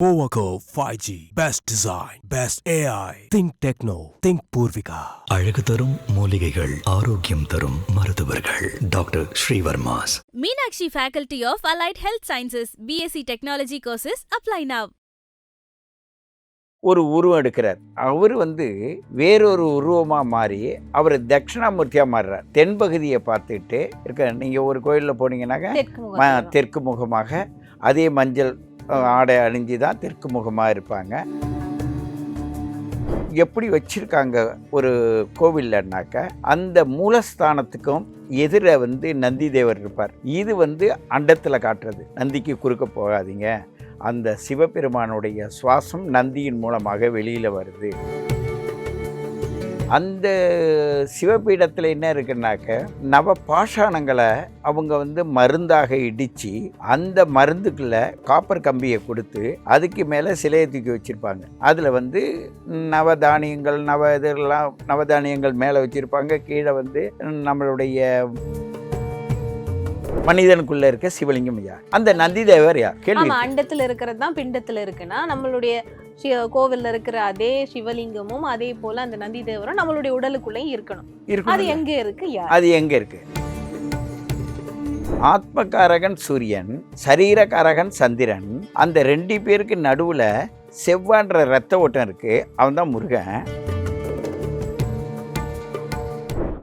Powaco 5G. Best design. Best AI. Think Techno. Think Purvika. அழகு தரும் மூலிகைகள் ஆரோக்கியம் தரும் மருத்துவர்கள் doctor Srivarma's Meenakshi Faculty of Allied Health Sciences, BSc Technology courses apply now. ஒரு உருவம் எடுக்கிறார் அவர் வந்து வேறொரு உருவமா மாறி அவர் தட்சிணாமூர்த்தியா மாறுறார் தென்பகுதியை பார்த்துட்டு இருக்க நீங்க ஒரு கோயில்ல போனீங்கன்னாக்க தெற்கு முகமாக அதே மஞ்சள் ஆடை அணிஞ்சு தான் தெற்கு முகமாக இருப்பாங்க. எப்படி வச்சுருக்காங்க ஒரு கோவில்லன்னாக்க அந்த மூலஸ்தானத்துக்கும் எதிர வந்து நந்தி தேவர் இருப்பார். இது வந்து அண்டத்தில் காட்டுறது. நந்திக்கு குறுக்க போகாதீங்க. அந்த சிவபெருமானுடைய சுவாசம் நந்தியின் மூலமாக வெளியில் வருது. அந்த சிவபீடத்தில் என்ன இருக்குன்னாக்க நவ பாஷாணங்களை அவங்க வந்து மருந்தாக இடித்து அந்த மருந்துக்குள்ளே காப்பர் கம்பியை கொடுத்து அதுக்கு மேலே சிலையை தூக்கி வச்சுருப்பாங்க. அதில் வந்து நவதானியங்கள் நவ இதெல்லாம் நவதானியங்கள் மேலே வச்சுருப்பாங்க. கீழே வந்து நம்மளுடைய மனிதனுக்குள்ள இருக்க சிவலிங்கம் யார் அந்த நந்தி தேவர் யார் கேள்வி அண்டத்துல இருக்கிறது தான் பிண்டத்துல இருக்குன்னா நம்மளுடைய கோவில்ல இருக்கிற அதே சிவலிங்கமும் அதே போல அந்த நந்தி தேவரும் நம்மளுடைய உடலுக்குள்ளேயும் இருக்கணும். அது எங்க இருக்கு அது எங்க இருக்கு? ஆத்மகாரகன் சூரியன் சரீரகாரகன் சந்திரன் அந்த ரெண்டு பேருக்கு நடுவுல செவ்வான்ற ரத்த ஓட்டம் இருக்கு. அவன் தான் முருகன்.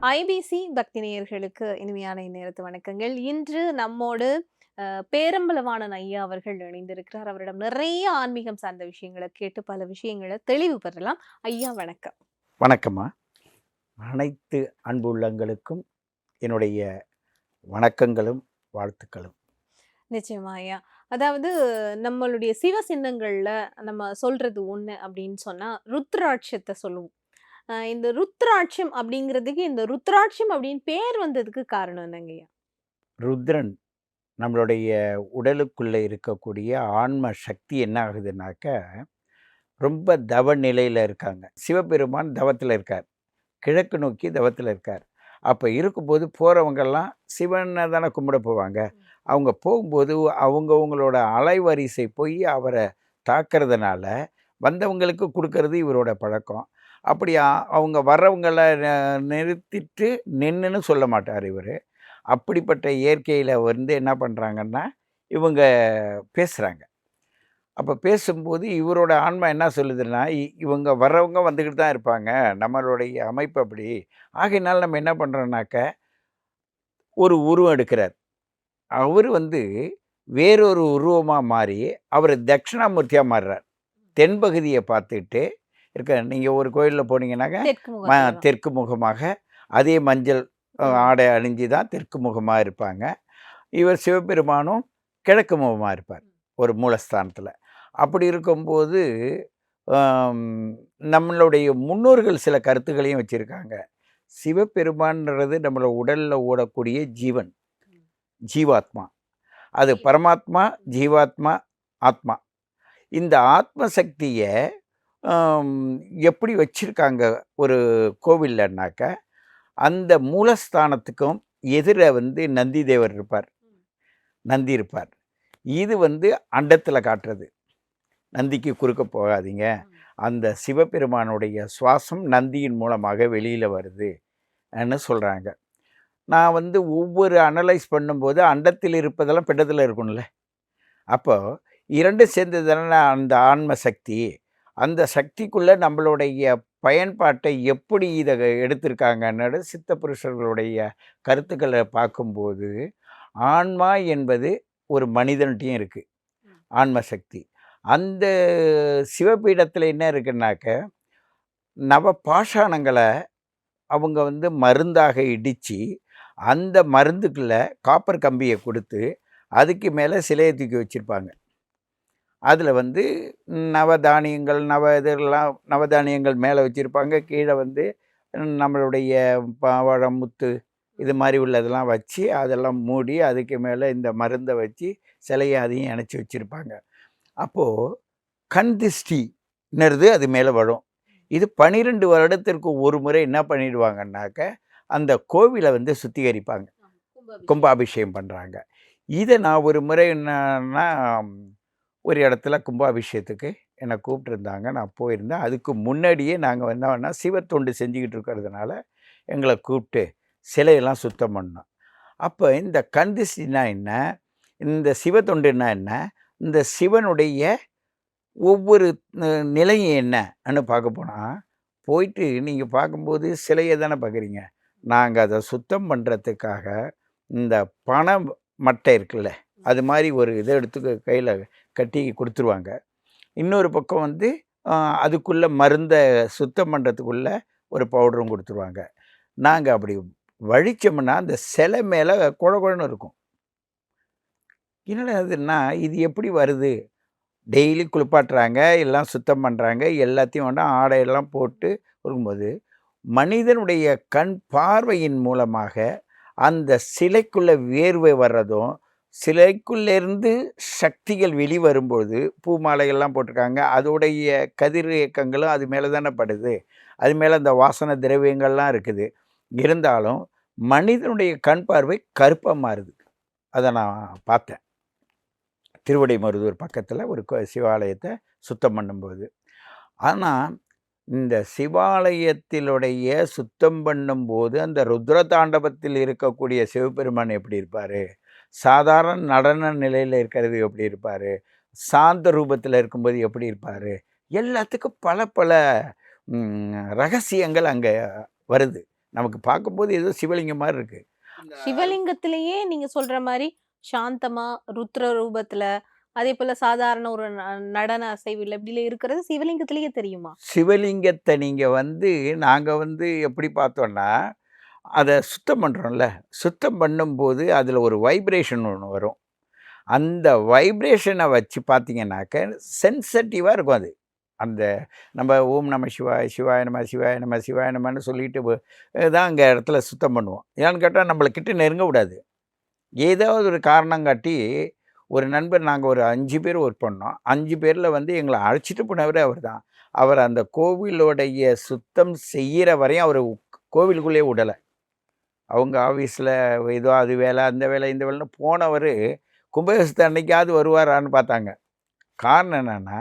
ஐபிசி பக்தி நேயர்களுக்கு இனிமையான இந்நேரத்து வணக்கங்கள். இன்று நம்மோடு அஹ், பேரம்பலவாணன் ஐயா அவர்கள் இணைந்திருக்கிறார். அவரிடம் நிறைய ஆன்மீகம் சார்ந்த விஷயங்களை கேட்டு பல விஷயங்களை தெளிவு பெறலாம். ஐயா வணக்கம். வணக்கம்மா. அனைத்து அன்பு உள்ளங்களுக்கும் என்னுடைய வணக்கங்களும் வாழ்த்துக்களும். நிச்சயமா ஐயா. அதாவது நம்மளுடைய சிவ சின்னங்கள்ல நம்ம சொல்றது ஒண்ணு அப்படின்னு சொன்னா ருத்ராட்சத்தை சொல்லுவோம். இந்த ருத்ராட்சம் அப்படிங்கிறதுக்கு இந்த ருத்ராட்சம் அப்படின்னு பேர் வந்ததுக்கு காரணம் என்னங்கய்யா ருத்ரன். நம்மளுடைய உடலுக்குள்ளே இருக்கக்கூடிய ஆன்ம சக்தி என்ன ஆகுதுனாக்க ரொம்ப தவ நிலையில் இருக்காங்க. சிவபெருமான் தவத்தில் இருக்கார். கிழக்கு நோக்கி தவத்தில் இருக்கார். அப்போ இருக்கும்போது போகிறவங்கெல்லாம் சிவனை தானே கும்பிட போவாங்க. அவங்க போகும்போது அவங்கவுங்களோட அலைவரிசை போய் அவரை தாக்கிறதுனால வந்தவங்களுக்கு கொடுக்கறது இவரோட பழக்கம். அப்படி அவங்க வர்றவங்கள நிறுத்திட்டு நின்றுன்னு சொல்ல மாட்டார் இவர். அப்படிப்பட்ட இயற்கையில் வந்து என்ன பண்ணுறாங்கன்னா இவங்க பேசுகிறாங்க அப்போ பேசும்போது இவரோட ஆன்மா என்ன சொல்லுதுன்னா இ- இவங்க வர்றவங்க வந்துக்கிட்டு தான் இருப்பாங்க. நம்மளுடைய அமைப்பு அப்படி. ஆகையினால் நம்ம என்ன பண்ணுறோன்னாக்க ஒரு உருவம் எடுக்கிறார். அவர் வந்து வேறொரு உருவமாக மாறி அவர் தட்சிணாமூர்த்தியாக மாறுறார். தென்பகுதியை பார்த்துட்டு இருக்க நீங்கள் ஒரு கோயிலில் போனீங்கன்னாக்க தெற்கு முகமாக அதே மஞ்சள் ஆடை அணிஞ்சு தான் தெற்கு முகமாக இருப்பாங்க. இவர் சிவபெருமானும் கிழக்கு முகமாக இருப்பார் ஒரு மூலஸ்தானத்தில். அப்படி இருக்கும்போது நம்மளுடைய முன்னோர்கள் சில கருத்துக்களையும் வச்சுருக்காங்க. சிவபெருமான்றது நம்மளோட உடலில் ஓடக்கூடிய ஜீவன் ஜீவாத்மா. அது பரமாத்மா ஜீவாத்மா ஆத்மா. இந்த ஆத்ம சக்தியை எப்படி வச்சுருக்காங்க ஒரு கோவில்லன்னாக்க அந்த மூலஸ்தானத்துக்கும் எதிர வந்து நந்தி தேவர் இருப்பார். நந்தி இருப்பார். இது வந்து அண்டத்தில் காட்டுறது. நந்திக்கு குறுக்க போகாதீங்க. அந்த சிவபெருமானுடைய சுவாசம் நந்தியின் மூலமாக வெளியில் வருதுன்னு சொல்கிறாங்க நான் வந்து ஒவ்வொரு அனலைஸ் பண்ணும்போது அண்டத்தில் இருப்பதெல்லாம் பிண்டத்தில் இருக்கும்ல. அப்போது இரண்டு சேர்ந்தது அந்த ஆன்ம சக்தி அந்த சக்திக்குள்ளே நம்மளுடைய பயன்பாட்டை எப்படி இதை எடுத்திருக்காங்கன்னு சித்த புருஷர்களுடைய கருத்துக்களை பார்க்கும்போது ஆன்மா என்பது ஒரு மனிதன்ட்டையும் இருக்குது ஆன்ம சக்தி. அந்த சிவபீடத்தில் என்ன இருக்குன்னாக்க நவ பாஷாணங்களை அவங்க வந்து மருந்தாக இடித்து அந்த மருந்துக்குள்ள காப்பர் கம்பியை கொடுத்து அதுக்கு மேலே சிலையை தூக்கி வச்சுருப்பாங்க. அதில் வந்து நவதானியங்கள் நவ இதெல்லாம் நவதானியங்கள் மேலே வச்சுருப்பாங்க. கீழே வந்து நம்மளுடைய பாவாழம் முத்து இது மாதிரி உள்ளதெல்லாம் வச்சு அதெல்லாம் மூடி அதுக்கு மேலே இந்த மருந்தை வச்சு சிலையை அதையும் இணைச்சி வச்சுருப்பாங்க. அப்போது கண் திஷ்டின்றது அது மேலே வரும். இது பன்னிரெண்டு வருடத்திற்கு ஒரு முறை என்ன பண்ணிடுவாங்கன்னாக்க அந்த கோவிலை வந்து சுத்திகரிப்பாங்க. கும்பாபிஷேகம். பண்ணுறாங்க இதை நான் ஒரு முறை என்னன்னா ஒரு இடத்துல கும்பாபிஷேகத்துக்கு என்னை கூப்பிட்டுருந்தாங்க. நான் போயிருந்தேன். அதுக்கு முன்னாடியே நாங்கள் என்ன சிவத்தொண்டு செஞ்சுக்கிட்டு இருக்கிறதுனால எங்களை கூப்பிட்டு சிலையெல்லாம் சுத்தம் பண்ணோம். அப்போ இந்த கந்திசினா என்ன? இந்த சிவத்தொண்டுன்னா என்ன? இந்த சிவனுடைய ஒவ்வொரு நிலையும் என்னன்னு பார்க்க போனால் போயிட்டு நீங்கள் பார்க்கும்போது சிலையை தானே பார்க்குறீங்க. நாங்கள் அதை சுத்தம் பண்ணுறதுக்காக இந்த பண மட்டை இருக்குல்ல அது மாதிரி ஒரு இதை எடுத்து கையில் கட்டி கொடுத்துருவாங்க. இன்னொரு பக்கம் வந்து அதுக்குள்ளே மருந்தை சுத்தம் பண்ணுறதுக்குள்ளே ஒரு பவுடரும் கொடுத்துருவாங்க. நாங்கள் அப்படி வழித்தோம்னா அந்த சிலை மேலே குழ குழன்னு இருக்கும். என்னடா அதுன்னா இது எப்படி வருது? டெய்லி குளிப்பாட்டுறாங்க எல்லாம் சுத்தம் பண்ணுறாங்க எல்லாத்தையும் வந்து ஆடையெல்லாம் போட்டு இருக்கும்போது மனிதனுடைய கண் பார்வையின் மூலமாக அந்த சிலைக்குள்ளே வேர்வை வர்றதும் சிலைக்குள்ளேருந்து சக்திகள் வெளிவரும்போது பூ மாலைகள்லாம் போட்டிருக்காங்க. அதோடைய கதிர் இயக்கங்களும் அது மேலே தானே படுது. அது மேலே அந்த வாசனை திரவியங்கள்லாம் இருக்குது. இருந்தாலும் மனிதனுடைய கண் பார்வை கருப்பாக மாறுது. அதை நான் பார்த்தேன். திருவடை மருதூர் பக்கத்தில் ஒரு சிவாலயத்தை சுத்தம் பண்ணும்போது. ஆனால் இந்த சிவாலயத்திலுடைய சுத்தம் பண்ணும்போது அந்த ருத்ர தாண்டவத்தில் இருக்கக்கூடிய சிவபெருமான் எப்படி இருப்பார்? சாதாரண நடன நிலையில் இருக்கிறது எப்படி இருப்பார்? சாந்த ரூபத்தில் இருக்கும்போது எப்படி இருப்பார்? எல்லாத்துக்கும் பல பல ரகசியங்கள் அங்கே வருது. நமக்கு பார்க்கும்போது ஏதோ சிவலிங்கம் மாதிரி இருக்கு. சிவலிங்கத்திலேயே நீங்க சொல்ற மாதிரி சாந்தமா ருத்ர ரூபத்துல அதே போல சாதாரண ஒரு ந- நடன அசைவில் இப்படில இருக்கிறது சிவலிங்கத்திலேயே தெரியுமா? சிவலிங்கத்தை நீங்கள் வந்து நாங்கள் வந்து எப்படி பார்த்தோன்னா அதை சுத்தம் பண்ணுறோம்ல சுத்தம் பண்ணும்போது அதில் ஒரு வைப்ரேஷன் ஒன்று வரும். அந்த வைப்ரேஷனை வச்சு பார்த்தீங்கன்னாக்க சென்சிட்டிவாக இருக்கும் அது. அந்த நம்ம ஓம் நம சிவா சிவாய நம்ம சிவாய நம்ம சிவாய நம்மன்னு சொல்லிட்டு தான் அங்கே இடத்துல சுத்தம் பண்ணுவோம். ஏன்னு கேட்டால் நம்மளை கிட்ட நெருங்க விடாது. ஏதாவது ஒரு காரணம் காட்டி ஒரு நண்பர் நாங்கள் ஒரு அஞ்சு பேர் ஒர்க் பண்ணோம். அஞ்சு பேரில் வந்து எங்களை அழைச்சிட்டு போனவரே அவர் தான். அவர் அந்த கோவிலோடைய சுத்தம் செய்கிற வரையும் அவர் கோவிலுக்குள்ளே விடலை அவங்க ஆஃபீஸில் இதோ அது வேலை அந்த வேலை இந்த வேலைன்னு போனவர் கும்பாபிஷேகத்து அன்னைக்காவது வருவாரான்னு பார்த்தாங்க. காரணம் என்னென்னா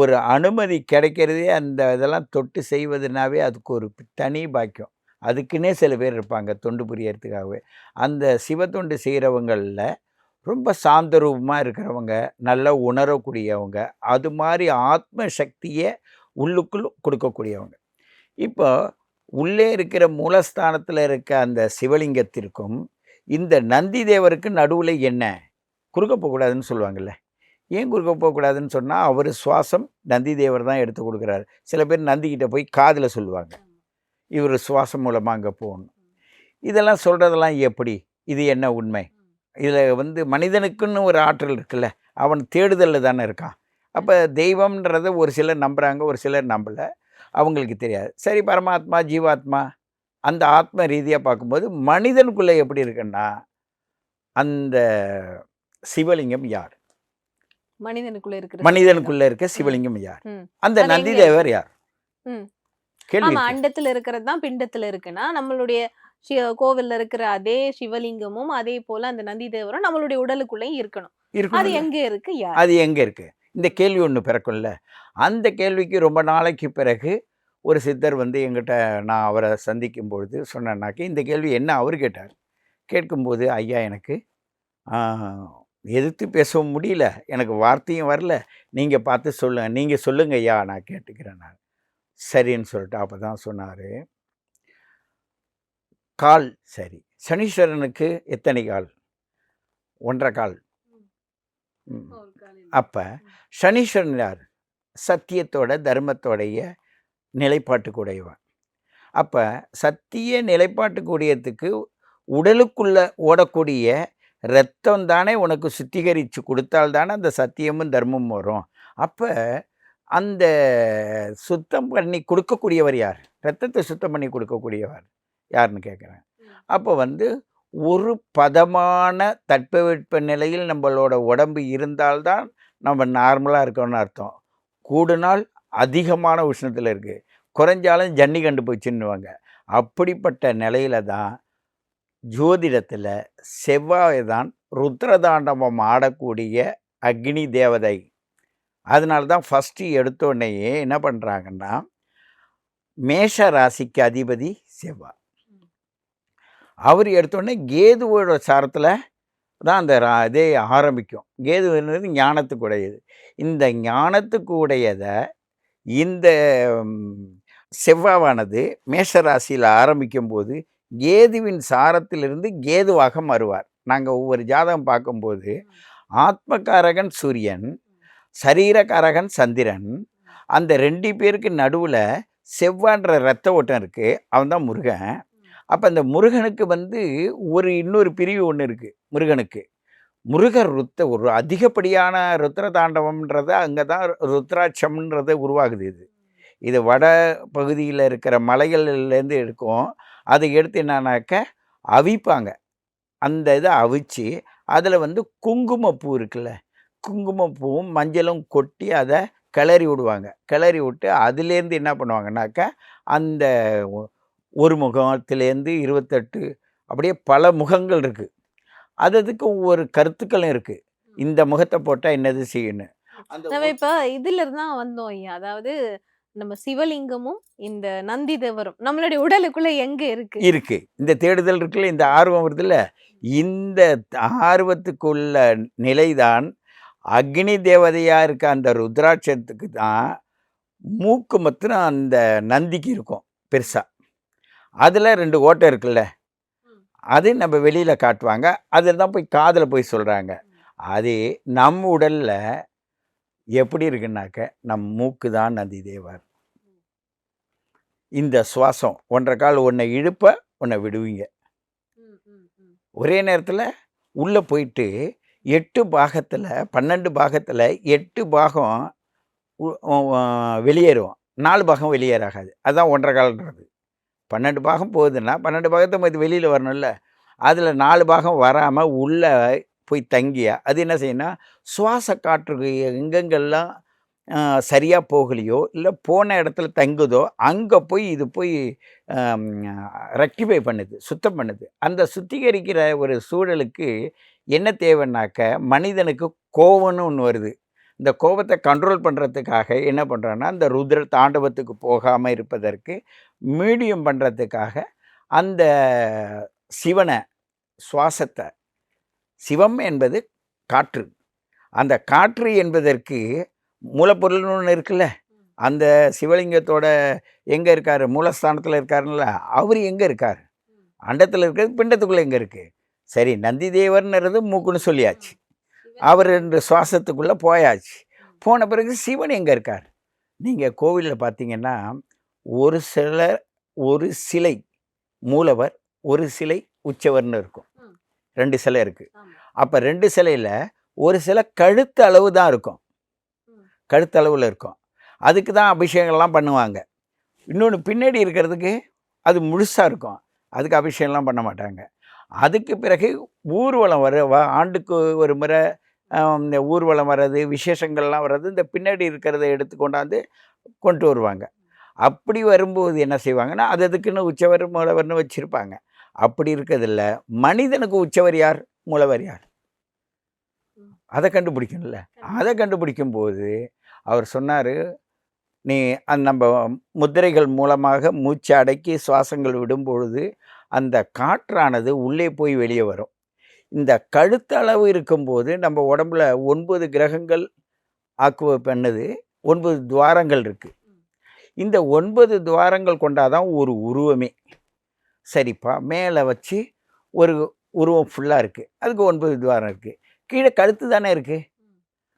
ஒரு அனுமதி கிடைக்கிறதே அந்த இதெல்லாம் தொட்டு செய்வதுனாவே அதுக்கு ஒரு தனி பாக்கியம். அதுக்குன்னே சில பேர் இருப்பாங்க தொண்டு புரியறதுக்காகவே. அந்த சிவத்தொண்டு செய்கிறவங்களில் ரொம்ப சாந்த ரூபமாக இருக்கிறவங்க நல்லா உணரக்கூடியவங்க அது மாதிரி ஆத்ம சக்தியை உள்ளுக்குள் கொடுக்கக்கூடியவங்க. இப்போ உள்ளே இருக்கிற மூலஸ்தானத்தில் இருக்க அந்த சிவலிங்கத்திற்கும் இந்த நந்தி தேவருக்கு நடுவில் என்ன? குறுக்க போகக்கூடாதுன்னு சொல்லுவாங்கள்ல ஏன் குறுக்க போகக்கூடாதுன்னு சொன்னால் அவர் சுவாசம் நந்தி தேவர் தான் எடுத்து கொடுக்குறாரு. சில பேர் நந்திக்கிட்ட போய் காதில் சொல்லுவாங்க. இவர் சுவாசம் மூலமாக அங்கே போகணும். இதெல்லாம் சொல்கிறதெல்லாம் எப்படி? இது என்ன உண்மை? இதில் வந்து மனிதனுக்குன்னு ஒரு ஆற்றல் இருக்குல்ல. அவன் தேடுதலில் தானே இருக்கான். அப்போ தெய்வம்ன்றதை ஒரு சிலர் நம்புகிறாங்க ஒரு சிலர் நம்பலை. அவங்களுக்கு தெரியாது. சரி பரமாத்மா ஜீவாத்மா அந்த ஆத்ம ரீதியாக பார்க்கும்போது மனிதனுக்குள்ளே எப்படி இருக்குன்னா அந்த சிவலிங்கம் யார்? மனிதனுக்குள்ள இருக்கிற மனிதனுக்குள்ள இருக்க சிவலிங்கம் யார். அந்த நந்தி தேவர் யார். கேள்வி. அண்டத்துல இருக்கிறது தான் பிண்டத்துல இருக்குன்னா நம்மளுடைய கோவில்ல இருக்கிற அதே சிவலிங்கமும் அதே போல அந்த நந்தி தேவரும் நம்மளுடைய உடலுக்குள்ளேயும் இருக்கணும். அது? எங்க இருக்கு? அது எங்கே இருக்கு? இந்த கேள்வி ஒன்று பிறக்கும்ல. அந்த கேள்விக்கு ரொம்ப நாளைக்கு பிறகு ஒரு சித்தர் வந்து எங்கிட்ட நான் அவரை சந்திக்கும் பொழுது சொன்னேன்னாக்கி இந்த கேள்வி என்ன அவர் கேட்டார். கேட்கும்போது ஐயா எனக்கு எதிர்த்து பேசவும் முடியல. எனக்கு வார்த்தையும் வரல. நீங்கள் பார்த்து சொல்லுங்கள் நீங்கள் சொல்லுங்க ஐயா நான் கேட்டுக்கிறேன் நான். சரின்னு சொல்லிட்டு அப்போ தான் சொன்னார். கால் சரி. சனீஸ்வரனுக்கு எத்தனை கால்? ஒன்றரை கால். அப்போ சனீஸ்வரன் யார்? சத்தியத்தோட தர்மத்தோடைய நிலைப்பாட்டுக்குடையவன். அப்போ சத்திய நிலைப்பாட்டுக்குடையதுக்கு உடலுக்குள்ள ஓடக்கூடிய ரத்தம் தானே உனக்கு சுத்திகரித்து கொடுத்தால் தானே அந்த சத்தியமும் தர்மமும் வரும். அப்போ அந்த சுத்தம் பண்ணி கொடுக்கக்கூடியவர் யார்? ரத்தத்தை சுத்தம் பண்ணி கொடுக்கக்கூடியவர் யாருன்னு கேட்குறேன் அப்போ வந்து ஒரு பதமான தட்பவெட்ப நிலையில் நம்மளோட உடம்பு இருந்தால்தான் நம்ம நார்மலாக இருக்கோம்னு அர்த்தம். கூடுனால் அதிகமான உஷ்ணத்தில் இருக்குது குறைஞ்சாலும் ஜன்னி கண்டு போச்சுன்னுவாங்க. அப்படிப்பட்ட நிலையில தான் ஜோதிடத்தில் செவ்வாய் தான் ருத்ரதாண்டவம் ஆடக்கூடிய அக்னி தேவதை. அதனால தான் ஃபஸ்ட்டு எடுத்தோடனேயே என்ன பண்ணுறாங்கன்னா மேஷ ராசிக்கு அதிபதி செவ்வாய். அவர் எடுத்தோடனே கேதுவோட சாரத்தில் தான் அந்த இதே ஆரம்பிக்கும். கேதுன்றது ஞானத்துக்குடையது. இந்த ஞானத்துக்குடையதை இந்த செவ்வாவானது மேஷராசியில் ஆரம்பிக்கும் போது கேதுவின் சாரத்திலிருந்து கேதுவாக மாறுவார். நாங்கள் ஒவ்வொரு ஜாதகம் பார்க்கும்போது ஆத்மகாரகன் சூரியன் சரீரகாரகன் சந்திரன் அந்த ரெண்டு பேருக்கு நடுவில் செவ்வான்ற ரத்த ஓட்டம் இருக்குது அவன் தான் முருகன். அப்போ அந்த முருகனுக்கு வந்து ஒரு இன்னொரு பிரிவு ஒன்று இருக்குது முருகனுக்கு. முருகர் ருத்த ஒரு அதிகப்படியான ருத்ர தாண்டவம்ன்றத அங்கே தான் ருத்ராட்சம்ன்றது உருவாகுது இது. இது வட பகுதியில் இருக்கிற மலைகள்லேருந்து எடுக்கும். அதை எடுத்து என்னன்னாக்க அவிப்பாங்க. அந்த இதை அவிச்சு அதில் வந்து குங்குமப்பூ இருக்குல்ல குங்குமப்பூவும் மஞ்சளும் கொட்டி அதை கிளறி விடுவாங்க. கிளறி விட்டு அதுலேருந்து என்ன பண்ணுவாங்கனாக்கா அந்த ஒரு முகத்துலேருந்து இருபத்தெட்டு அப்படியே பல முகங்கள் இருக்குது அது அதுக்கு ஒவ்வொரு கருத்துக்களும் இருக்குது இந்த முகத்தை போட்டால் என்னது செய்யணும் நம்ம இப்ப இதுல இருந்தா வந்தோம் ஐயா. அதாவது நம்ம சிவலிங்கமும் இந்த நந்தி தேவரும் நம்மளுடைய உடலுக்குள்ள எங்க இருக்கு? இருக்கு. இந்த தேடுதல் இருக்குல்ல இந்த ஆர்வம் வருதுல்ல இந்த ஆர்வத்துக்குள்ள நிலைதான் அக்னி தேவதையா இருக்க அந்த ருத்ராட்சத்துக்கு தான் மூக்கு மாத்திரம் அந்த நந்திக்கு இருக்கும் பெருசா. அதுல ரெண்டு ஓட்டை இருக்குல்ல. அது நம்ம வெளியில காட்டுவாங்க. அதில் தான் போய் காதில் போய் சொல்றாங்க. அதே நம்ம உடல்ல எப்படி இருக்குன்னாக்க நம் மூக்கு தான் நந்தி தேவர். இந்த சுவாசம் ஒன்றரை கால் ஒன்றை இழுப்ப ஒன்றை விடுவீங்க. ஒரே நேரத்தில் உள்ளே போயிட்டு எட்டு பாகத்தில் பன்னெண்டு பாகத்தில் எட்டு பாகம் வெளியேறும் நாலு பாகம் வெளியேறாகாது. அதுதான் ஒன்றரை கால்ன்றது. பன்னெண்டு பாகம் போகுதுன்னா பன்னெண்டு பாகத்தை இது வெளியில் வரணும்ல. அதில் நாலு பாகம் வராமல் உள்ளே போய் தங்கியா அது என்ன செய்யணும் சுவாச காற்று எங்கெங்கெல்லாம் சரியாக போகலையோ இல்லை போன இடத்துல தங்குதோ அங்கே போய் இது போய் ரெக்டிஃபை பண்ணுது சுத்தம் பண்ணுது. அந்த சுத்திகரிக்கிற ஒரு சூழலுக்கு என்ன தேவைன்னாக்க மனிதனுக்கு கோவம்னு ஒன்று வருது. இந்த கோபத்தை கண்ட்ரோல் பண்ணுறதுக்காக என்ன பண்ணுறான்னா அந்த ருத்ர தாண்டவத்துக்கு போகாமல் இருப்பதற்கு மீடியம் பண்ணுறதுக்காக அந்த சிவனை சுவாசத்தை சிவம் என்பது காற்று. அந்த காற்று என்பதற்கு மூலப்பொருள்னு ஒன்று இருக்குல்ல அந்த சிவலிங்கத்தோட எங்கே இருக்கார் மூலஸ்தானத்தில் இருக்காருல்ல அவர் எங்கே இருக்கார்? அண்டத்தில் இருக்கிறது பிண்டத்துக்குள்ளே எங்கே இருக்குது சரி நந்தி தேவர்ன்றது மூக்குன்னு சொல்லியாச்சு. அவர் ரெண்டு சுவாசத்துக்குள்ளே போயாச்சு. போன பிறகு சிவன் எங்கே இருக்கார்? நீங்கள் கோவிலில் பார்த்தீங்கன்னா ஒரு சிலர் ஒரு சிலை மூலவர் ஒரு சிலை உச்சவர்னு இருக்கும். ரெண்டு சிலை இருக்குது. அப்போ ரெண்டு சிலையில் ஒரு சிலை கழுத்து அளவு தான் இருக்கும். கழுத்தளவில் இருக்கும். அதுக்கு தான் அபிஷேகம்லாம் பண்ணுவாங்க. இன்னொன்று பின்னாடி இருக்கிறதுக்கு அது முழுசாக இருக்கும். அதுக்கு அபிஷேகம்லாம் பண்ண மாட்டாங்க. அதுக்கு பிறகு ஊர்வலம் வர வ- ஆண்டுக்கு ஒரு முறை இந்த ஊர்வலம் வர்றது விசேஷங்கள்லாம் வர்றது இந்த பின்னாடி இருக்கிறத எடுத்து கொண்டாந்து கொண்டு வருவாங்க. அப்படி வரும்போது என்ன செய்வாங்கன்னா அது அதுக்குன்னு உச்சவர் மூலவர்னு வச்சுருப்பாங்க. அப்படி இருக்கிறதில்ல மனிதனுக்கு உச்சவர் யார்? மூலவர் யார்? அதை கண்டுபிடிக்கணும்ல. அதை கண்டுபிடிக்கும் போது அவர் சொன்னார் நீ அந்த நம்ம முத்திரைகள் மூலமாக மூச்சு அடக்கி சுவாசங்கள் விடும் பொழுது அந்த காற்றானது உள்ளே போய் வெளியே வரும். இந்த கழுத்தளவு இருக்கும்போது நம்ம உடம்புல ஒன்பது கிரகங்கள் ஆக்குவ பண்ணுது. ஒன்பது துவாரங்கள் இருக்குது இந்த ஒன்பது துவாரங்கள் கொண்டாதான் ஒரு உருவமே. சரிப்பா மேலே வச்சு ஒரு உருவம் ஃபுல்லாக இருக்குது அதுக்கு ஒன்பது துவாரம் இருக்குது கீழே கழுத்து தானே இருக்குது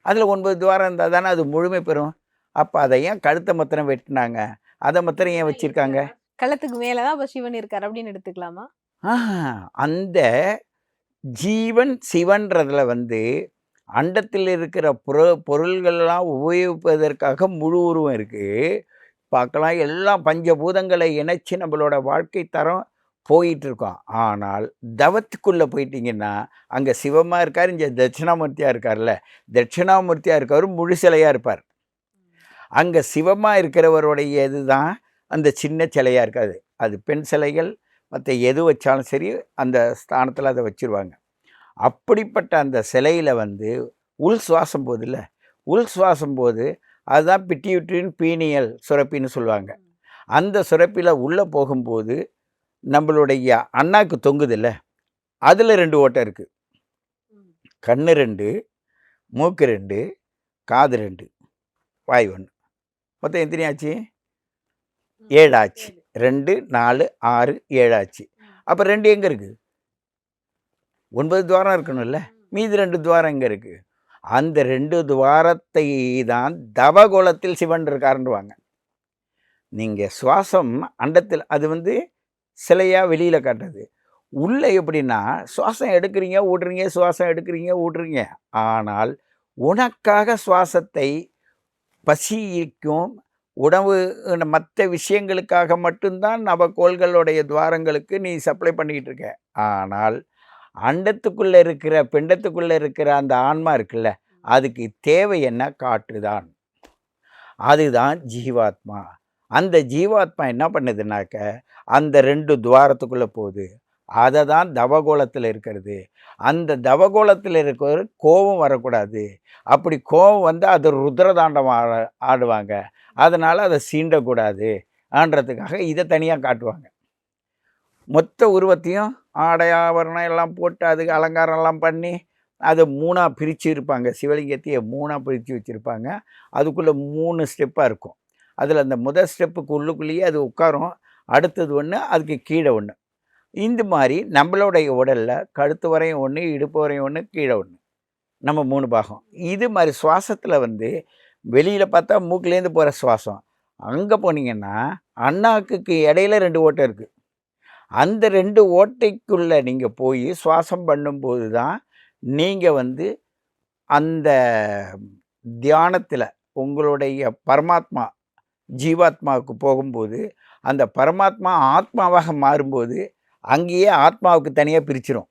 அதில் ஒன்பது துவாரம் இருந்தால் தானே அது முழுமை பெறும்? அப்போ அதை ஏன் கழுத்தை மாத்திரம் வெட்டினாங்க? அதை மாத்திரம் ஏன் வச்சுருக்காங்க? களத்துக்கு மேலதான் அப்ப சிவன் இருக்காரு அப்படின்னு எடுத்துக்கலாமா? அந்த ஜீவன் சிவன்றதில் வந்து அண்டத்தில் இருக்கிற புற பொருள்கள்லாம் உபயோகிப்பதற்காக முழு உருவம் இருக்குது பார்க்கலாம். எல்லாம் பஞ்சபூதங்களை இணைச்சி நம்மளோட வாழ்க்கை தரம் போயிட்டுருக்கோம். ஆனால் தவத்துக்குள்ளே போயிட்டீங்கன்னா அங்கே சிவமாக இருக்கார் இங்கே தட்சிணாமூர்த்தியாக இருக்கார்ல தட்சிணாமூர்த்தியாக இருக்கவர் முழு சிலையாக இருப்பார். அங்கே சிவமாக இருக்கிறவருடைய இதுதான் அந்த சின்ன சிலையாக இருக்காது. அது பெண் சிலைகள் மற்ற எது வச்சாலும் சரி அந்த ஸ்தானத்தில் அதை வச்சிருவாங்க. அப்படிப்பட்ட அந்த சிலையில் வந்து உள் சுவாசம் போதில்ல? உள் சுவாசம் போது அதுதான் பிட்டியூட்ரின் பீனியல் சுரப்பின்னு சொல்லுவாங்க. அந்த சுரப்பியில் உள்ளே போகும்போது நம்மளுடைய அண்ணாக்கு தொங்குதில்ல? அதில் ரெண்டு ஓட்டை இருக்குது கண்ணு ரெண்டு மூக்கு ரெண்டு காது ரெண்டு வாய் ஒன்று மொத்தம் எத்தனை ஆச்சு? ஏழு ஆச்சு. ரெண்டு நாலு ஆறு ஏழு ஆச்சு அப்போ ரெண்டு எங்கே இருக்குது ஒன்பது துவாரம் இருக்கணும்ல. மீதி ரெண்டு துவாரம் எங்கே இருக்குது அந்த ரெண்டு துவாரத்தை தான் தவகோலத்தில் சிவன் இருக்காருன்னுவாங்க. நீங்கள் சுவாசம் அண்டத்தில் அது வந்து சிலையாக வெளியில் காட்டுறது. உள்ளே எப்படின்னா சுவாசம் எடுக்கிறீங்க விடுறீங்க சுவாசம் எடுக்கிறீங்க விடுறீங்க ஆனால் உனக்காக சுவாசத்தை பசிக்கும் உணவு மற்ற விஷயங்களுக்காக மட்டும்தான் நவக்கோள்களுடைய துவாரங்களுக்கு நீ சப்ளை பண்ணிக்கிட்டு இருக்க. ஆனால் அண்டத்துக்குள்ளே இருக்கிற பிண்டத்துக்குள்ளே இருக்கிற அந்த ஆன்மா இருக்குல்ல அதுக்கு தேவை என்ன? காற்று தான். அதுதான் ஜீவாத்மா. அந்த ஜீவாத்மா என்ன பண்ணுதுனாக்க அந்த ரெண்டு துவாரத்துக்குள்ளே போகுது. அதை தான் தவகோலத்தில் இருக்கிறது. அந்த தவகோலத்தில் இருக்கிற கோபம் வரக்கூடாது. அப்படி கோபம் வந்து அது ருத்ரதாண்டம் ஆடுவாங்க. அதனால் அதை சீண்டக்கூடாது ஆன்றதுக்காக இதை தனியாக காட்டுவாங்க. மொத்த உருவத்தையும் ஆடை ஆபரணம் எல்லாம் போட்டு அதுக்கு அலங்காரம்லாம் பண்ணி அதை மூணாக பிரித்து இருப்பாங்க. சிவலிங்கத்தையே மூணாக பிரித்து வச்சுருப்பாங்க. அதுக்குள்ளே மூணு ஸ்டெப்பாக இருக்கும். அதில் அந்த முதல் ஸ்டெப்புக்கு உள்ளுக்குள்ளேயே அது உட்காரும். அடுத்தது ஒன்று அதுக்கு கீழே ஒன்று இந்த மாதிரி நம்மளுடைய உடலில் கழுத்து வரையும் ஒன்று இடுப்பு வரையும் ஒன்று கீழே ஒன்று நம்ம மூணு பாகம். இது மாதிரி சுவாசத்தில் வந்து வெளியில் பார்த்தா மூக்குலேருந்து போகிற சுவாசம். அங்கே போனீங்கன்னா அண்ணாக்குக்கு இடையில ரெண்டு ஓட்டை இருக்குது அந்த ரெண்டு ஓட்டைக்குள்ளே நீங்கள் போய் சுவாசம் பண்ணும்போது தான் நீங்கள் வந்து அந்த தியானத்தில் உங்களுடைய பரமாத்மா ஜீவாத்மாவுக்கு போகும்போது அந்த பரமாத்மா ஆத்மாவாக மாறும்போது அங்கேயே ஆத்மாவுக்கு தனியாக பிரிச்சிடும்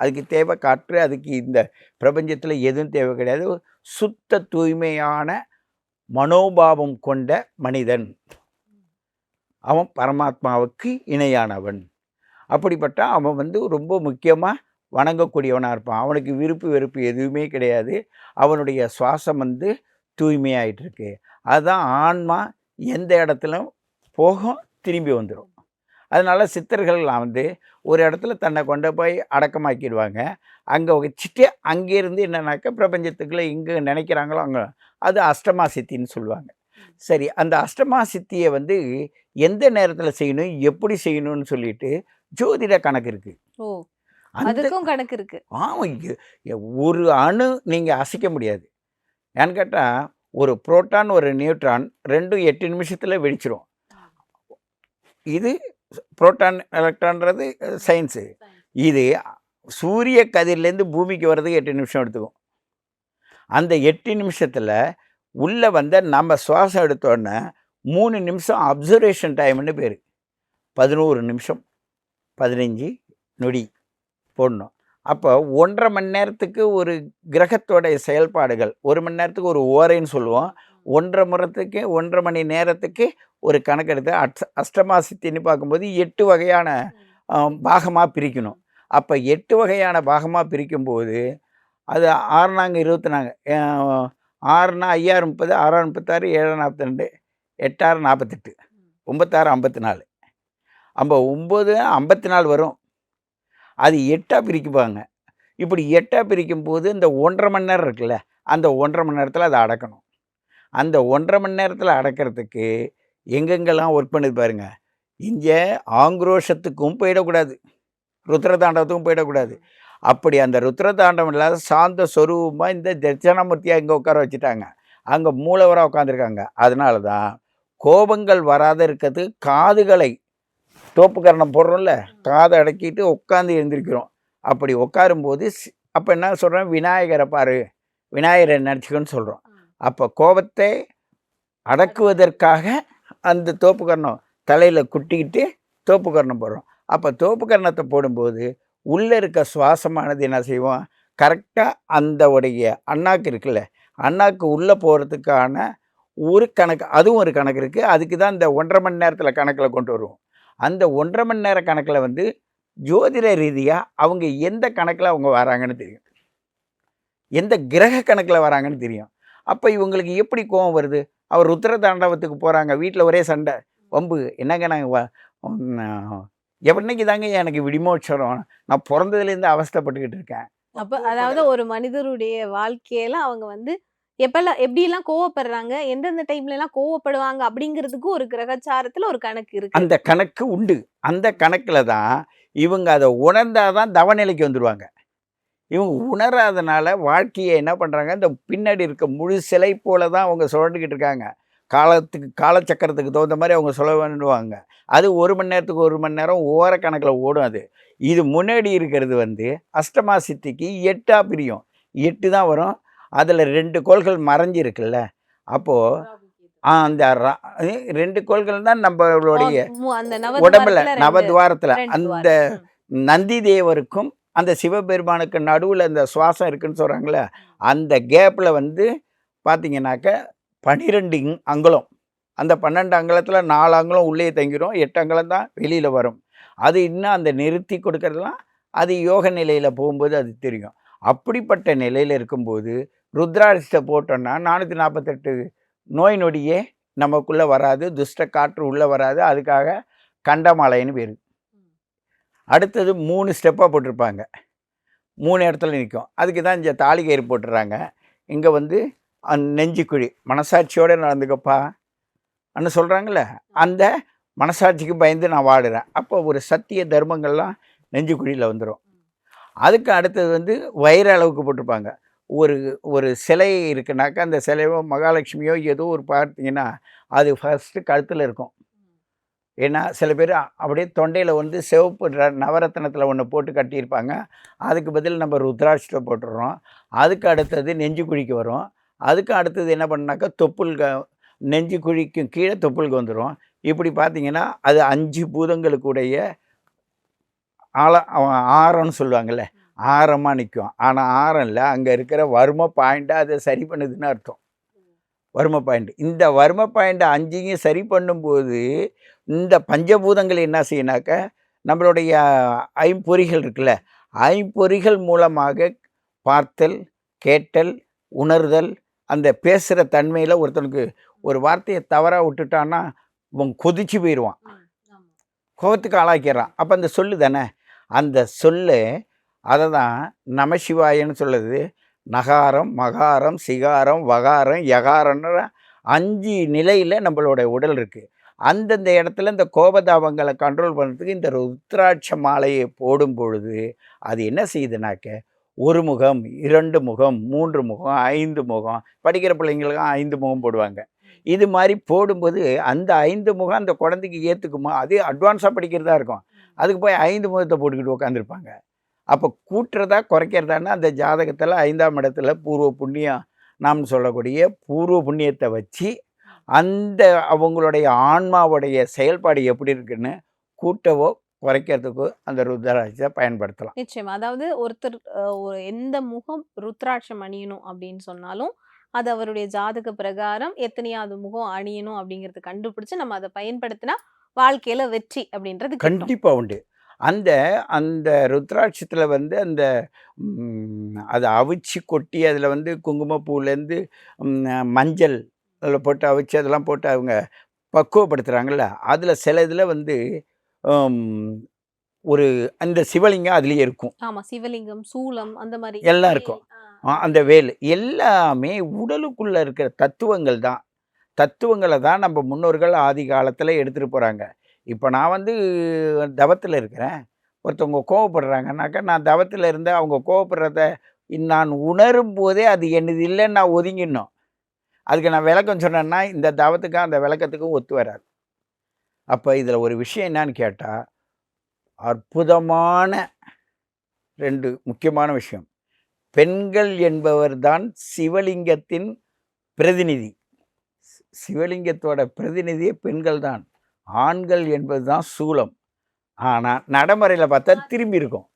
அதுக்கு தேவை காற்று அதுக்கு இந்த பிரபஞ்சத்தில் எதுவும் தேவை கிடையாது. சுத்த தூய்மையான மனோபாவம் கொண்ட மனிதன். அவன் பரமாத்மாவுக்கு இணையானவன். அப்படிப்பட்ட அவன் வந்து ரொம்ப முக்கியமாக வணங்கக்கூடியவனாக இருப்பான். அவனுக்கு விருப்பு வெறுப்பு எதுவுமே கிடையாது. அவனுடைய சுவாசம் வந்து தூய்மையாயிட்டு இருக்கு அதுதான் ஆன்மா எந்த இடத்துல போகும் திரும்பி வந்துடும் அதனால சித்தர்கள்லாம் வந்து ஒரு இடத்துல தன்னை கொண்டு போய் அடக்கமாக்கிடுவாங்க. அங்கே வச்சுட்டு அங்கேருந்து என்னன்னாக்கா பிரபஞ்சத்துக்குள்ளே எங்கே நினைக்கிறாங்களோ அங்கே அது அஷ்டமா சித்தின்னு சொல்லுவாங்க சரி அந்த அஷ்டமா சித்தியை வந்து எந்த நேரத்தில் செய்யணும் எப்படி செய்யணும்னு சொல்லிட்டு ஜோதிட கணக்கு இருக்குது அதுக்கும் கணக்கு இருக்கு. ஆமாம் இங்க- இங்க ஒரு அணு நீங்கள் அசைக்க முடியாது. ஏன்னு கேட்டால் ஒரு புரோட்டான் ஒரு நியூட்ரான் ரெண்டும் எட்டு நிமிஷத்தில் வெடிச்சிரும். இது புரோட்டான் எலக்ட்ரான்றது சயின்ஸு இது சூரிய கதிர்லேருந்து பூமிக்கு வர்றதுக்கு எட்டு நிமிஷம் எடுத்துக்கும். அந்த எட்டு நிமிஷத்தில் உள்ளே வந்த நம்ம சுவாசம் எடுத்தோடனே மூணு நிமிஷம் அப்சர்வேஷன் டைம்னு பேர். பதினோரு நிமிஷம் பதினஞ்சு நொடி போடணும். அப்போ ஒன்றரை மணி நேரத்துக்கு ஒரு கிரகத்தோடைய செயல்பாடுகள் ஒரு மணி நேரத்துக்கு ஒரு ஓரைன்னு சொல்லுவோம். ஒன்றரை முறத்துக்கு ஒன்றரை மணி நேரத்துக்கு ஒரு கணக்கெடுத்து அட் அஷ்டமா சித்தின்னு பார்க்கும்போது எட்டு வகையான பாகமாக பிரிக்கணும். அப்போ எட்டு வகையான பாகமாக பிரிக்கும்போது அது ஆறுனாங்க இருபத்தி நாங்க அஹ், ஆறுனா ஐயாயிரம் முப்பது ஆறாயிரம் முப்பத்தாறு ஏழாயிரம் நாற்பத்தி ரெண்டு எட்டாறு நாற்பத்தெட்டு ஒம்பத்தாறு ஐம்பத்தி நாலு நம்ம ஒம்பது ஐம்பத்தி நாலு வரும். அது எட்டாக பிரிக்குவாங்க. இப்படி எட்டாக பிரிக்கும் போது இந்த ஒன்றரை மணி நேரம் இருக்குல்ல அந்த ஒன்றரை மணி நேரத்தில் அதை அடக்கணும். அந்த ஒன்றரை மணி நேரத்தில் அடக்கிறதுக்கு எங்கெங்கெல்லாம் ஒர்க் பண்ணி பாருங்க. இங்கே ஆங்க்ரோஷத்துக்கும் போயிடக்கூடாது. ருத்ரதாண்டவத்துக்கும் போயிடக்கூடாது. அப்படி அந்த ருத்ரதாண்டவம் இல்லாத சாந்த சொரூபமாக இந்த தட்சிணாமூர்த்தியாக இங்கே உட்கார வச்சுட்டாங்க. அங்கே மூலவராக உட்காந்துருக்காங்க அதனால தான் கோபங்கள் வராத இருக்கிறது காதுகளை தோப்புக்கரணம் போடுறோம்ல காதை அடக்கிட்டு உட்காந்து எழுந்திருக்கிறோம். அப்படி உட்காரும்போது அப்போ என்ன சொல்கிறோம் விநாயகரை பாரு. விநாயகரை நினச்சிக்கோன்னு சொல்கிறோம் அப்போ கோபத்தை அடக்குவதற்காக அந்த தோப்பு கரணம் தலையில் குட்டிக்கிட்டு தோப்பு கரணம் போடுறோம். அப்போ தோப்பு கரணத்தை போடும்போது உள்ளே இருக்க சுவாசமானது என்ன செய்வோம்? கரெக்டாக அந்த உடைய அண்ணாக்கு இருக்குல்ல அண்ணாக்கு உள்ளே போகிறதுக்கான ஒரு கணக்கு அதுவும் ஒரு கணக்கு இருக்குது அதுக்கு தான் இந்த ஒன்றரை மணி நேரத்தில் கணக்கில் கொண்டு வருவோம். அந்த ஒன்றரை மணி நேர கணக்கில் வந்து ஜோதிட ரீதியாக அவங்க எந்த கணக்கில் அவங்க வராங்கன்னு தெரியும். எந்த கிரக கணக்கில் வராங்கன்னு தெரியும். அப்போ இவங்களுக்கு எப்படி கோவம் வருது? அவர் ருத்ர தாண்டவத்துக்கு போகிறாங்க வீட்டில் ஒரே சண்டை. வம்பு. என்னங்க நாங்கள் எப்படின்னைக்கு தாங்க எனக்கு விடிமோட்சரம் நான் பிறந்ததுலேருந்து அவஸ்தைப்பட்டுக்கிட்டு இருக்கேன். அப்ப அதாவது ஒரு மனிதருடைய வாழ்க்கையில அவங்க வந்து எப்பெல்லாம் எப்படி எல்லாம் கோவப்படுறாங்க எந்தெந்த டைம்ல எல்லாம் கோவப்படுவாங்க அப்படிங்கிறதுக்கு ஒரு கிரகச்சாரத்துல ஒரு கணக்கு இருக்கு. அந்த கணக்கு உண்டு. அந்த கணக்கில் தான் இவங்க அதை உணர்ந்தாதான் தவநிலைக்கு வந்துடுவாங்க இவங்க உணராதனால வாழ்க்கையை என்ன பண்ணுறாங்க இந்த பின்னாடி இருக்க முழு சிலை போல தான் அவங்க சுழண்டுக்கிட்டு இருக்காங்க. காலத்துக்கு காலச்சக்கரத்துக்கு தகுந்த மாதிரி அவங்க சொல்ல வேண்டுவாங்க அது ஒரு மணி நேரத்துக்கு ஒரு மணி நேரம் ஓர கணக்கில் ஓடும் அது. இது முன்னாடி இருக்கிறது வந்து அஷ்டமா சித்திக்கு எட்டா பிரியும். எட்டு தான் வரும். அதில் ரெண்டு கோள்கள் மறைஞ்சிருக்குல்ல. அப்போது அந்த ரெண்டு கோள்கள் தான் நம்மளுடைய உடம்புல நவதுவாரத்துல அந்த. நந்தி தேவருக்கும் அந்த சிவபெருமானுக்கு நடுவில் இந்த சுவாசம் இருக்குன்னு சொல்கிறாங்களே அந்த கேப்பில் வந்து பார்த்திங்கனாக்க பன்னிரெண்டு அங்குலம். அந்த பன்னெண்டு அங்குலத்தில் நாலு அங்குலம் உள்ளே தங்கிரும் எட்டு அங்குலம் தான் வெளியில் வரும். அது இன்னும் அந்த நிறுத்தி கொடுக்கறதுலாம் அது யோக நிலையில் போகும்போது அது தெரியும். அப்படிப்பட்ட நிலையில் இருக்கும்போது ருத்ராட்சத்தை போட்டோன்னா நானூற்றி நாற்பத்தெட்டு நோய் நொடியே நமக்குள்ளே வராது துஷ்ட காற்று உள்ளே வராது அதுக்காக கண்டமாலைன்னு பேர். அடுத்தது மூணு ஸ்டெப்பாக போட்டிருப்பாங்க. மூணு இடத்துல நிற்கும் அதுக்கு தான் இந்த தாலி கயிறு போட்டுடுறாங்க இங்கே வந்து நெஞ்சுக்குழி மனசாட்சியோடு நடந்துக்கப்பா. அன்னு சொல்கிறாங்கல்ல அந்த மனசாட்சிக்கு பயந்து நான் வாடுறேன். அப்போ ஒரு சத்திய தர்மங்கள்லாம் நெஞ்சுக்குழியில் வந்துடும் அதுக்கு அடுத்தது வந்து வயிறு அளவுக்கு போட்டிருப்பாங்க. ஒரு ஒரு சிலை இருக்குனாக்கா அந்த சிலையோ மகாலட்சுமியோ ஏதோ ஒரு பார்த்தீங்கன்னா அது ஃபஸ்ட்டு கழுத்தில் இருக்கும். ஏன்னா சில பேர் அப்படியே தொண்டையில் வந்து சிவப்பு நவரத்னத்தில் ஒன்று போட்டு கட்டியிருப்பாங்க. அதுக்கு பதில் நம்ம ருத்ராட்சத்தை போட்டுடுறோம். அதுக்கு அடுத்தது நெஞ்சு குழிக்கு வரும். அதுக்கு அடுத்தது என்ன பண்ணாக்கா தொப்புள்க நெஞ்சு குழிக்கும் கீழே தொப்புளுக்கு வந்துடும் இப்படி பார்த்தீங்கன்னா அது அஞ்சு பூதங்களுக்குடைய ஆழ ஆரம்னு சொல்லுவாங்கள்ல ஆரமாக நிற்கும் ஆனால் ஆரம் இல்லை. அங்கே இருக்கிற வர்ம பாயிண்ட்டாக அதை சரி பண்ணுதுன்னு அர்த்தம். வர்ம பாயிண்ட். இந்த வர்ம பாயிண்ட் அஞ்சையும் சரி பண்ணும்போது இந்த பஞ்சபூதங்கள் என்ன செய்யணாக்க நம்மளுடைய ஐம்பொறிகள் இருக்குல்ல ஐம்பொறிகள் மூலமாக பார்த்தல் கேட்டல் உணர்தல் அந்த பேசுகிற தன்மையில் ஒருத்தனுக்கு ஒரு வார்த்தையை தவறாக விட்டுட்டான்னா இவன் கொதிச்சு போயிடுவான். கோபத்துக்கு ஆளாக்கிறான் அப்போ அந்த சொல்லு தானே? அந்த சொல்லு அதை தான் நமசிவாயன்னு சொல்லுது. நகாரம் மகாரம் சிகாரம் வகாரம் யகாரம்ன்ற அஞ்சு நிலையில் நம்மளோட உடல் இருக்குது அந்தந்த இடத்துல இந்த கோபதாபங்களை கண்ட்ரோல் பண்ணுறதுக்கு இந்த ருத்ராட்ச மாலையை போடும் பொழுது அது என்ன செய்யுதுனாக்க ஒரு முகம் இரண்டு முகம் மூன்று முகம் ஐந்து முகம் படிக்கிற பிள்ளைங்களுக்கும் ஐந்து முகம் போடுவாங்க. இது மாதிரி போடும்போது அந்த ஐந்து முகம் அந்த குழந்தைக்கு ஏற்றுக்குமா அதே அட்வான்ஸாக படிக்கிறதா இருக்கும். அதுக்கு போய் ஐந்து முகத்தை போட்டுக்கிட்டு உட்காந்துருப்பாங்க அப்போ கூட்டுறதா குறைக்கிறதான்னா அந்த ஜாதகத்தில் ஐந்தாம் இடத்துல பூர்வ புண்ணியம் நாம் சொல்லக்கூடிய பூர்வ புண்ணியத்தை வச்சு அந்த அவங்களுடைய ஆன்மாவுடைய செயல்பாடு எப்படி இருக்குன்னு கூட்டவோ குறைக்கிறதுக்கோ அந்த ருத்ராட்சத்தை பயன்படுத்தலாம். நிச்சயமா. அதாவது ஒருத்தர் ஒரு எந்த முகம் ருத்ராட்சம் அணியணும் அப்படின்னு சொன்னாலும் அது அவருடைய ஜாதக பிரகாரம் எத்தனையாவது முகம் அணியணும் அப்படிங்கறது கண்டுபிடிச்சு நம்ம அதை பயன்படுத்தினா வாழ்க்கையில வெற்றி அப்படின்றது. கண்டிப்பாக உண்டு. அந்த அந்த ருத்ராட்சத்தில் வந்து அந்த அதை அவிச்சு கொட்டி அதில் வந்து குங்குமப்பூலேருந்து மஞ்சள் அதில் போட்டு அவிச்சு அதெல்லாம் போட்டு அவங்க பக்குவப்படுத்துகிறாங்கல்ல அதில் சில இதில் வந்து ஒரு அந்த சிவலிங்கம் அதுலேயே இருக்கும். ஆமா சிவலிங்கம் சூலம் அந்த மாதிரி எல்லாம் இருக்கும். அந்த வேல் எல்லாமே உடலுக்குள்ளே இருக்கிற தத்துவங்கள் தான். தத்துவங்களை தான் நம்ம முன்னோர்கள் ஆதி காலத்தில் எடுத்துகிட்டு போகிறாங்க இப்போ நான் வந்து தவத்தில் இருக்கிறேன். ஒருத்தவங்க கோவப்படுறாங்கனாக்கா நான் தவத்தில் இருந்து அவங்க கோவப்படுறத நான் உணரும் போதே அது என்னது இல்லைன்னு நான் ஒதுங்கிடணும். அதுக்கு நான் விளக்கம் சொன்னேன்னா இந்த தவத்துக்கும் அந்த விளக்கத்துக்கும் ஒத்து வராது. அப்போ இதில் ஒரு விஷயம் என்னன்னு கேட்டால் அற்புதமான ரெண்டு முக்கியமான விஷயம். பெண்கள் என்பவர்தான் சிவலிங்கத்தின் பிரதிநிதி. சிவலிங்கத்தோட பிரதிநிதியே பெண்கள் தான் ஆண்கள் என்பது தான் சூலம். ஆனால் நடைமுறையில் பார்த்தா திரும்பி இருக்கும்.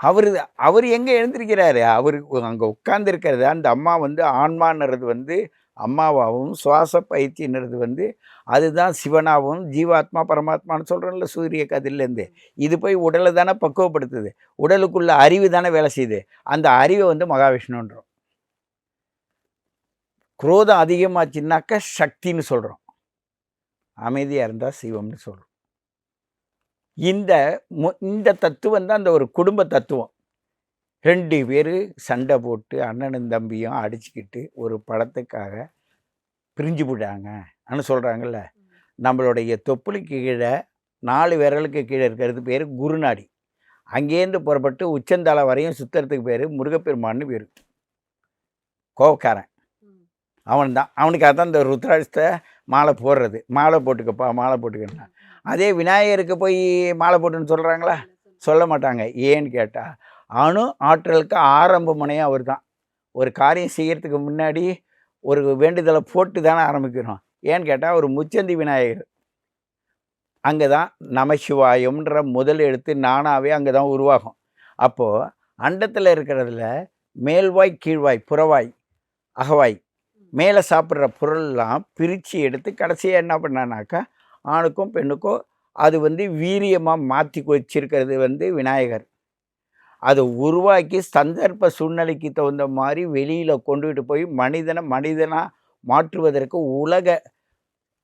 அவர் அவர் எங்கே எழுந்திருக்கிறாரு? அவர் அங்கே உட்கார்ந்துருக்கிறது? அந்த அம்மா வந்து ஆன்மான்றது வந்து அம்மாவாகவும் சுவாச பயிற்சின்றது வந்து அதுதான் சிவனாகவும் ஜீவாத்மா பரமாத்மான்னு சொல்கிறோம்ல சூரிய கதிலேருந்து இது போய் உடலை தானே பக்குவப்படுத்துது. உடலுக்குள்ள அறிவு தானே வேலை செய்யுது. அந்த அறிவை வந்து மகாவிஷ்ணுன்றோம். குரோதம் அதிகமாச்சுன்னாக்கா சக்தின்னு சொல்கிறோம் அமைதியாக இருந்தால் சிவம்னு சொல்கிறோம் இந்த மு- இந்த தத்துவம் தான் அந்த ஒரு குடும்ப தத்துவம். ரெண்டு பேர் சண்டை போட்டு அண்ணனும் தம்பியும் அடிச்சுக்கிட்டு ஒரு படத்துக்காக பிரிஞ்சு போட்டாங்கன்னு சொல்கிறாங்கல்ல நம்மளுடைய தொப்புளுக்கு கீழே நாலு விரலுக்கு கீழே இருக்கிறது பேர் குருநாடி. அங்கேருந்து புறப்பட்டு உச்சந்தலை வரையும் சுத்துறதுக்கு பேர் முருகப்பெருமான்னு பேர். கோவக்காரன். அவன் தான் அவனுக்காக தான் இந்த ருத்ராட்சத்தை மாலை போடுறது. மாலை போட்டுக்கப்பா மாலை போட்டுக்கன்னா அதே விநாயகருக்கு போய் மாலை போட்டுன்னு சொல்கிறாங்களா சொல்ல மாட்டாங்க. ஏன்னு கேட்டால் அணு ஆற்றலுக்கு ஆரம்ப முனையும் அவர் தான் ஒரு காரியம் செய்கிறதுக்கு முன்னாடி ஒரு வேண்டுதலை போட்டு தானே ஆரம்பிக்கிறோம். ஏன்னு கேட்டால் ஒரு முச்சந்தி விநாயகர். அங்கே தான் நமசிவாயம்ன்ற முதல் எழுத்து நானாகவே அங்கே தான் உருவாகும். அப்போது அண்டத்தில் இருக்கிறதுல மேல்வாய் கீழ்வாய் புறவாய் அகவாய் மேலே சாப்பிட்ற பொருள்லாம் பிரித்து எடுத்து கடைசியாக என்ன பண்ணானாக்கா ஆணுக்கும் பெண்ணுக்கும் அது வந்து வீரியமாக மாற்றி வச்சிருக்கிறது வந்து விநாயகர். அதை உருவாக்கி சந்தர்ப்ப சூழ்நிலைக்கு தகுந்த மாதிரி வெளியில் கொண்டுகிட்டு போய் மனிதனை மனிதனாக மாற்றுவதற்கு உலக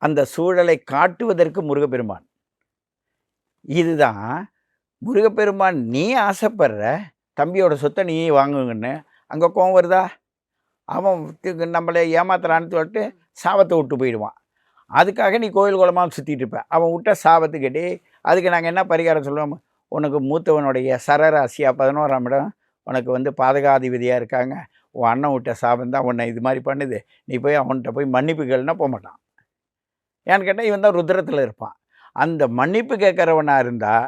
அந்த சூழலை காட்டுவதற்கு முருகப்பெருமான். இதுதான் முருகப்பெருமான் நீ ஆசைப்படுற தம்பியோட சொத்தை நீ வாங்குங்கன்னு அங்கே கோவம் வருதா? அவன் நம்மளை ஏமாத்துறான்னு சொல்லிட்டு சாபத்தை விட்டு போயிடுவான். அதுக்காக நீ கோயில் குளமாக சுற்றிட்டு இருப்ப. அவன் விட்ட சாபத்துக்கிட்டே அதுக்கு நாங்கள் என்ன பரிகாரம் சொல்லுவோம்? உனக்கு மூத்தவனுடைய சரராசியா பதினோராம் இடம் உனக்கு வந்து பாதகாதிபதியாக இருக்காங்க. உன் அண்ணன் விட்ட சாபம் தான் உன்னை இது மாதிரி பண்ணுது. நீ போய் அவன்கிட்ட போய் மன்னிப்பு கேளுன்னா போக மாட்டான். ஏன்னு கேட்டால் இவன் தான் ருத்ரத்தில் இருப்பான். அந்த மன்னிப்பு கேட்குறவனாக இருந்தால்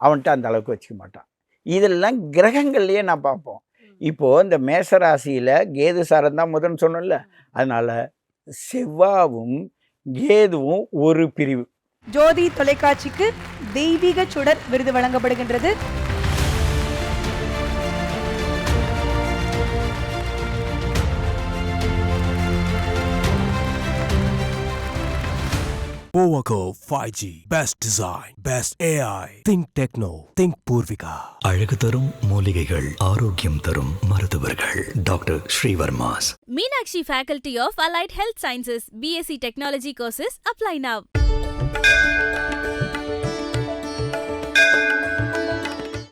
அவன்கிட்ட அந்த அளவுக்கு வச்சுக்க மாட்டான். இதெல்லாம் கிரகங்கள்லேயே நான் பார்ப்போம். இப்போது இந்த மேசராசியில் கேது சாரம் தான் முதன்னு சொன்னோம்ல. அதனால் செவ்வாவும் கேதுவும் ஒரு பிரிவு. ஜோதி தொலைக்காட்சிக்கு தெய்வீக சுடர் விருது வழங்கப்படுகின்றது. Powaco 5G. Best design. Best AI. Think techno. Think Purvika. அழகு தரும் மூலிகைகள் ஆரோக்கியம் தரும் மருத்துவர்கள் doctor Srivarma's Meenakshi Faculty of Allied Health Sciences, BSc Technology courses apply now.